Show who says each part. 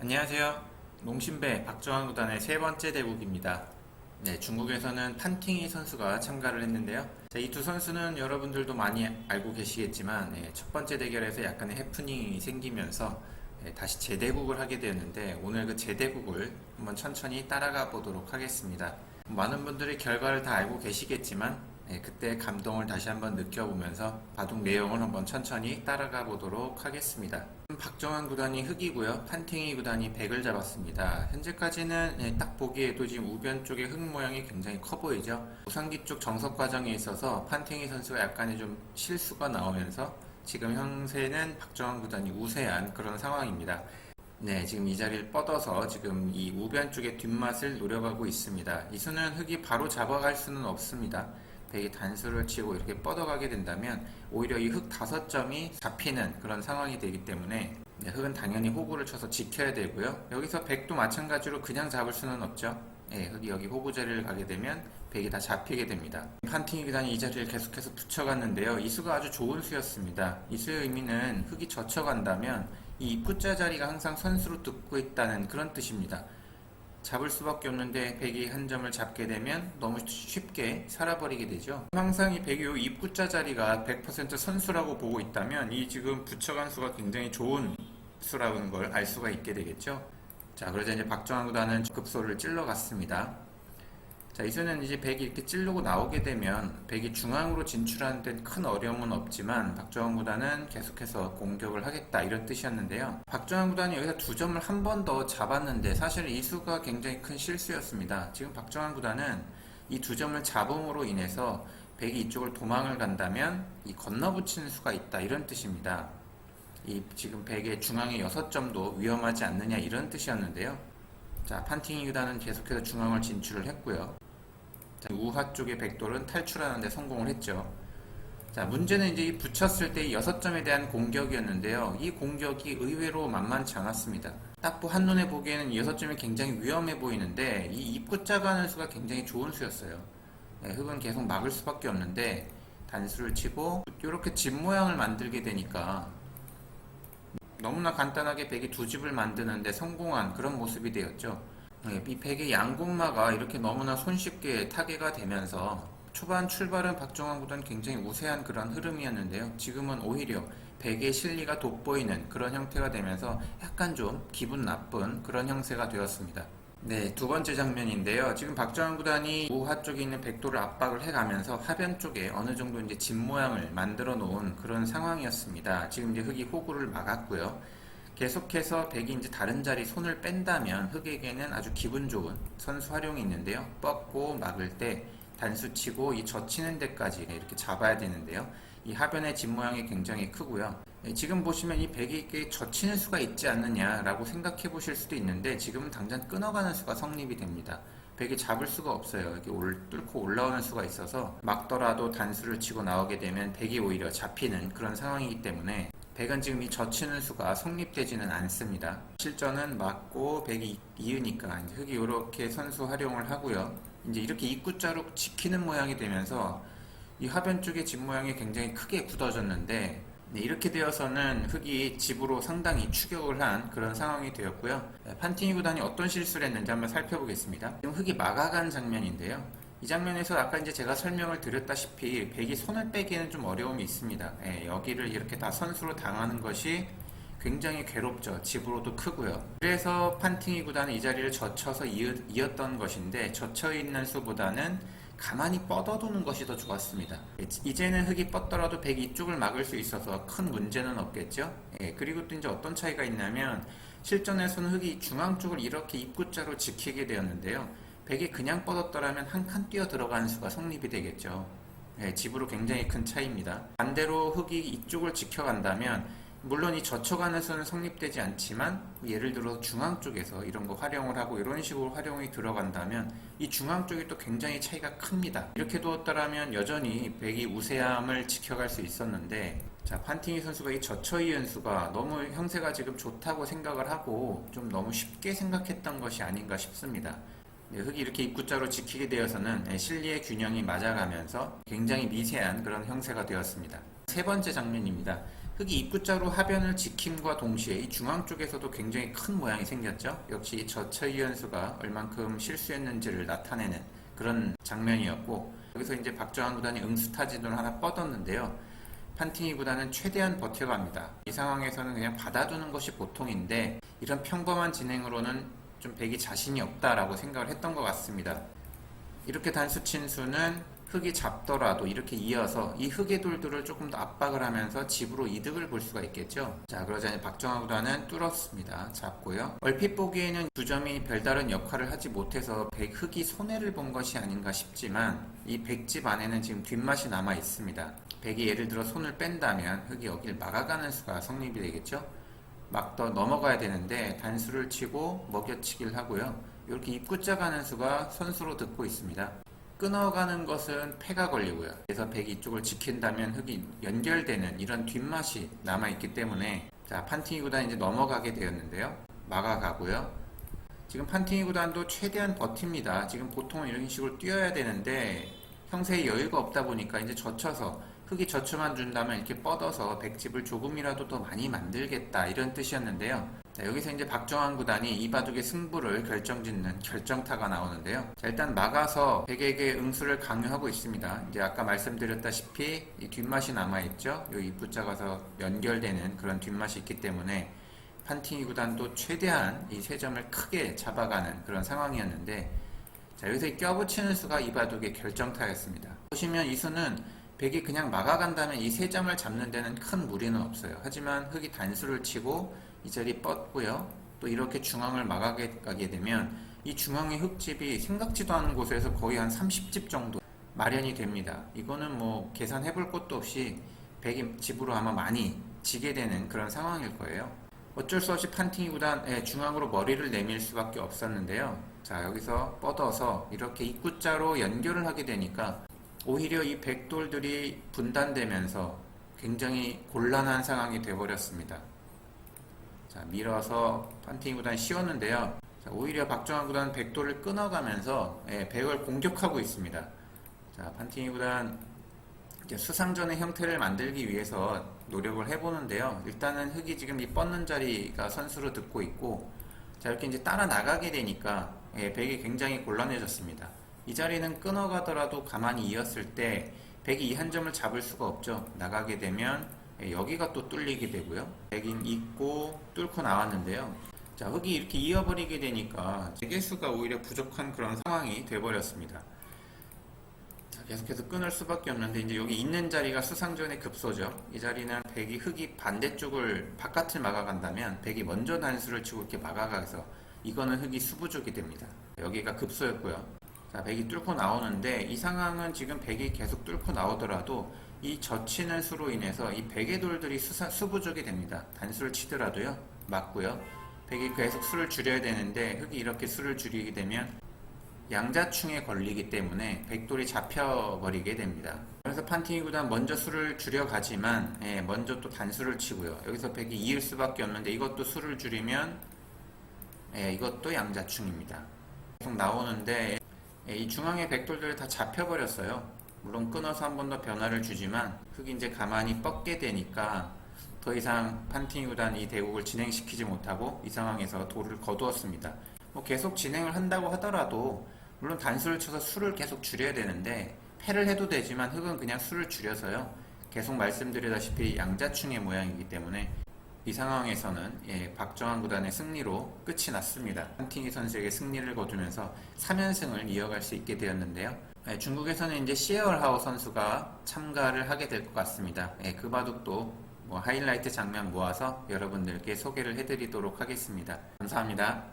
Speaker 1: 안녕하세요. 농심배 박정환 구단의 세 번째 대국입니다. 네, 중국에서는 판팅이 선수가 참가를 했는데요. 이 두 선수는 여러분들도 많이 알고 계시겠지만 네, 첫 번째 대결에서 약간의 해프닝이 생기면서 네, 다시 재대국을 하게 되었는데 오늘 그 재대국을 한번 천천히 따라가 보도록 하겠습니다. 많은 분들이 결과를 다 알고 계시겠지만 네, 그때 감동을 다시 한번 느껴보면서 바둑 내용을 한번 천천히 따라가 보도록 하겠습니다. 박정환 구단이 흑이고요. 판팅이 구단이 백을 잡았습니다. 현재까지는 네, 딱 보기에도 지금 우변 쪽의 흑 모양이 굉장히 커 보이죠. 우상기 쪽 정석 과정에 있어서 판팅이 선수가 약간의 좀 실수가 나오면서 지금 형세는 박정환 구단이 우세한 그런 상황입니다. 네, 지금 이 자리를 뻗어서 지금 이 우변 쪽의 뒷맛을 노려가고 있습니다. 이 수는 흑이 바로 잡아갈 수는 없습니다. 백이 단수를 치고 이렇게 뻗어가게 된다면 오히려 이흑 다섯 점이 잡히는 그런 상황이 되기 때문에 네, 흑은 당연히 호구를 쳐서 지켜야 되고요. 여기서 백도 마찬가지로 그냥 잡을 수는 없죠. 예, 흑이 여기 호구 자리를 가게 되면 백이 다 잡히게 됩니다. 판팅이 그단이 이 자리를 계속해서 붙여갔는데요. 이 수가 아주 좋은 수였습니다. 이 수의 의미는 흑이 젖혀간다면 이 입구자 자리가 항상 선수로 듣고 있다는 그런 뜻입니다. 잡을 수밖에 없는데 백이 한 점을 잡게 되면 너무 쉽게 살아버리게 되죠. 항상 이 백이 요 입구자 자리가 100% 선수라고 보고 있다면 이 지금 붙여간 수가 굉장히 좋은 수라는 걸 알 수가 있게 되겠죠. 자, 그러자 이제 박정환 구단은 급소를 찔러갔습니다. 자, 이 수는 이제 백이 이렇게 찔르고 나오게 되면 백이 중앙으로 진출하는 데는 큰 어려움은 없지만 박정환 구단은 계속해서 공격을 하겠다 이런 뜻이었는데요. 박정환 구단이 여기서 두 점을 한 번 더 잡았는데 사실 이 수가 굉장히 큰 실수였습니다. 지금 박정환 구단은 이 두 점을 잡음으로 인해서 백이 이쪽을 도망을 간다면 이 건너붙이는 수가 있다 이런 뜻입니다. 이 지금 백의 중앙의 여섯 점도 위험하지 않느냐 이런 뜻이었는데요. 자, 판팅이 구단은 계속해서 중앙을 진출을 했고요. 자, 우하 쪽의 백돌은 탈출하는 데 성공을 했죠. 자, 문제는 이제 이 붙였을 때이 여섯 점에 대한 공격이었는데요. 이 공격이 의외로 만만치 않았습니다. 딱보 한눈에 보기에는 이 여섯 점이 굉장히 위험해 보이는데 이 입구자 가는 수가 굉장히 좋은 수였어요. 네, 흑은 계속 막을 수밖에 없는데 단수를 치고 이렇게 집 모양을 만들게 되니까 너무나 간단하게 백이 두 집을 만드는데 성공한 그런 모습이 되었죠. 네, 이 백의 양곡마가 이렇게 너무나 손쉽게 타개가 되면서 초반 출발은 박정환 구단 굉장히 우세한 그런 흐름이었는데요. 지금은 오히려 백의 실리가 돋보이는 그런 형태가 되면서 약간 좀 기분 나쁜 그런 형세가 되었습니다. 네, 두 번째 장면인데요. 지금 박정환 구단이 우하 쪽에 있는 백도를 압박을 해가면서 하변 쪽에 어느 정도 이제 집 모양을 만들어 놓은 그런 상황이었습니다. 지금 이제 흑이 호구를 막았고요. 계속해서 백이 이제 다른 자리 손을 뺀다면 흑에게는 아주 기분 좋은 선수 활용이 있는데요. 뻗고 막을 때 단수 치고 이 젖히는 데까지 이렇게 잡아야 되는데요. 이 하변의 집 모양이 굉장히 크고요. 예, 지금 보시면 이 백에게 젖히는 수가 있지 않느냐라고 생각해 보실 수도 있는데 지금은 당장 끊어가는 수가 성립이 됩니다. 백이 잡을 수가 없어요. 이렇게 올, 뚫고 올라오는 수가 있어서 막더라도 단수를 치고 나오게 되면 백이 오히려 잡히는 그런 상황이기 때문에 백은 지금 이 젖히는 수가 성립되지는 않습니다. 실전은 맞고 백이 이으니까 흑이 이렇게 선수 활용을 하고요. 이제 이렇게 입구자로 지키는 모양이 되면서 이 하변 쪽의 집 모양이 굉장히 크게 굳어졌는데 네, 이렇게 되어서는 흑이 집으로 상당히 추격을 한 그런 상황이 되었고요. 네, 판티니 구단이 어떤 실수를 했는지 한번 살펴보겠습니다. 지금 흑이 막아간 장면인데요. 이 장면에서 아까 이제 제가 설명을 드렸다시피 백이 손을 빼기에는 좀 어려움이 있습니다. 예, 여기를 이렇게 다 선수로 당하는 것이 굉장히 괴롭죠. 집으로도 크고요. 그래서 판팅이 구단은 이 자리를 젖혀서 이었, 던 것인데 젖혀 있는 수보다는 가만히 뻗어두는 것이 더 좋았습니다. 이제는 흙이 뻗더라도 백이 이쪽을 막을 수 있어서 큰 문제는 없겠죠. 예, 그리고 또 이제 어떤 차이가 있냐면 실전에서는 흙이 중앙 쪽을 이렇게 입구자로 지키게 되었는데요. 백이 그냥 뻗었더라면 한 칸 뛰어 들어가는 수가 성립이 되겠죠. 예, 집으로 굉장히 큰 차이입니다. 반대로 흙이 이쪽을 지켜간다면 물론 이 젖혀가는 수는 성립되지 않지만 예를 들어 중앙 쪽에서 이런 거 활용을 하고 이런 식으로 활용이 들어간다면 이 중앙 쪽이 또 굉장히 차이가 큽니다. 이렇게 두었더라면 여전히 백이 우세함을 지켜갈 수 있었는데 자 판팅이 선수가 이 젖혀 이은 수가 너무 형세가 지금 좋다고 생각을 하고 좀 너무 쉽게 생각했던 것이 아닌가 싶습니다. 네, 흙이 이렇게 입구자로 지키게 되어서는 네, 실리의 균형이 맞아가면서 굉장히 미세한 그런 형세가 되었습니다. 세 번째 장면입니다. 흙이 입구자로 하변을 지킴과 동시에 이 중앙 쪽에서도 굉장히 큰 모양이 생겼죠. 역시 저처이 연수가 얼만큼 실수했는지를 나타내는 그런 장면이었고 여기서 이제 박정환 구단이 응수타진을 하나 뻗었는데요. 판팅이 구단은 최대한 버텨갑니다. 이 상황에서는 그냥 받아두는 것이 보통인데 이런 평범한 진행으로는 좀 백이 자신이 없다라고 생각을 했던 것 같습니다. 이렇게 단수 친수는 흙이 잡더라도 이렇게 이어서 이 흙의 돌들을 조금 더 압박을 하면서 집으로 이득을 볼 수가 있겠죠. 자, 그러자 이제 박정하 구단은 뚫었습니다. 잡고요. 얼핏 보기에는 두 점이 별다른 역할을 하지 못해서 백 흙이 손해를 본 것이 아닌가 싶지만 이 백집 안에는 지금 뒷맛이 남아 있습니다. 백이 예를 들어 손을 뺀다면 흙이 여기를 막아가는 수가 성립이 되겠죠. 막 더 넘어가야 되는데 단수를 치고 먹여치기를 하고요. 이렇게 입구자 가는 수가 선수로 듣고 있습니다. 끊어가는 것은 폐가 걸리고요. 그래서 백이 이쪽을 지킨다면 흙이 연결되는 이런 뒷맛이 남아있기 때문에 자 판팅이 구단 이제 넘어가게 되었는데요. 막아가고요. 지금 판팅이 구단도 최대한 버팁니다. 지금 보통은 이런 식으로 뛰어야 되는데 형세에 여유가 없다 보니까 이제 젖혀서 흙이 젖혀만 준다면 이렇게 뻗어서 백집을 조금이라도 더 많이 만들겠다 이런 뜻이었는데요. 자, 여기서 이제 박정환 구단이 이 바둑의 승부를 결정짓는 결정타가 나오는데요. 자, 일단 막아서 백에게 응수를 강요하고 있습니다. 이제 아까 말씀드렸다시피 이 뒷맛이 남아있죠. 이 입구자 가서 연결되는 그런 뒷맛이 있기 때문에 판팅이 구단도 최대한 이 세 점을 크게 잡아가는 그런 상황이었는데 자, 여기서 이 껴붙이는 수가 이 바둑의 결정타였습니다. 보시면 이 수는 백이 그냥 막아간다면 이 세 점을 잡는 데는 큰 무리는 없어요. 하지만 흙이 단수를 치고 이 자리 뻗고요. 또 이렇게 중앙을 막아가게 가게 되면 이 중앙의 흙집이 생각지도 않은 곳에서 거의 한 30집 정도 마련이 됩니다. 이거는 뭐 계산해 볼 것도 없이 백이 집으로 아마 많이 지게 되는 그런 상황일 거예요. 어쩔 수 없이 판팅이 구단 예, 중앙으로 머리를 내밀 수밖에 없었는데요. 자 여기서 뻗어서 이렇게 입구자로 연결을 하게 되니까 오히려 이 백돌들이 분단되면서 굉장히 곤란한 상황이 되어버렸습니다. 자, 밀어서 판팅이 구단 씌웠는데요. 자, 오히려 박정환 구단 백돌을 끊어가면서 예, 백을 공격하고 있습니다. 자, 판팅이 구단 수상전의 형태를 만들기 위해서 노력을 해보는데요. 일단은 흙이 지금 이 뻗는 자리가 선수로 듣고 있고, 자, 이렇게 이제 따라 나가게 되니까 예, 백이 굉장히 곤란해졌습니다. 이 자리는 끊어가더라도 가만히 이었을 때 백이 이 한 점을 잡을 수가 없죠. 나가게 되면 예, 여기가 또 뚫리게 되고요. 백인 있고 뚫고 나왔는데요. 자, 흙이 이렇게 이어버리게 되니까 개수가 오히려 부족한 그런 상황이 돼버렸습니다. 자, 계속해서 끊을 수밖에 없는데 이제 여기 있는 자리가 수상전의 급소죠. 이 자리는 백이 흙이 반대쪽을 바깥을 막아간다면 백이 먼저 단수를 치고 이렇게 막아가서 이거는 흙이 수부족이 됩니다. 여기가 급소였고요. 자, 백이 뚫고 나오는데 이 상황은 지금 백이 계속 뚫고 나오더라도 이 젖히는 수로 인해서 이 백의 돌들이 수사, 수부족이 됩니다. 단수를 치더라도요. 맞고요. 백이 계속 수를 줄여야 되는데 흙이 이렇게 수를 줄이게 되면 양자충에 걸리기 때문에 백돌이 잡혀버리게 됩니다. 그래서 판팅이 구단 먼저 수를 줄여가지만 예, 먼저 또 단수를 치고요. 여기서 백이 이을 수밖에 없는데 이것도 수를 줄이면 예, 이것도 양자충입니다. 계속 나오는데 예, 이 중앙의 백돌들이 다 잡혀버렸어요. 물론 끊어서 한 번 더 변화를 주지만 흙이 이제 가만히 뻗게 되니까 더 이상 판팅이 구단 이 대국을 진행시키지 못하고 이 상황에서 돌을 거두었습니다. 뭐 계속 진행을 한다고 하더라도 물론 단수를 쳐서 수를 계속 줄여야 되는데 패를 해도 되지만 흙은 그냥 수를 줄여서요. 계속 말씀드리다시피 양자충의 모양이기 때문에 이 상황에서는 예, 박정환 구단의 승리로 끝이 났습니다. 한팅이 선수에게 승리를 거두면서 3연승을 이어갈 수 있게 되었는데요. 예, 중국에서는 이제 시에얼하오 선수가 참가를 하게 될 것 같습니다. 예, 그 바둑도 뭐 하이라이트 장면 모아서 여러분들께 소개를 해드리도록 하겠습니다. 감사합니다.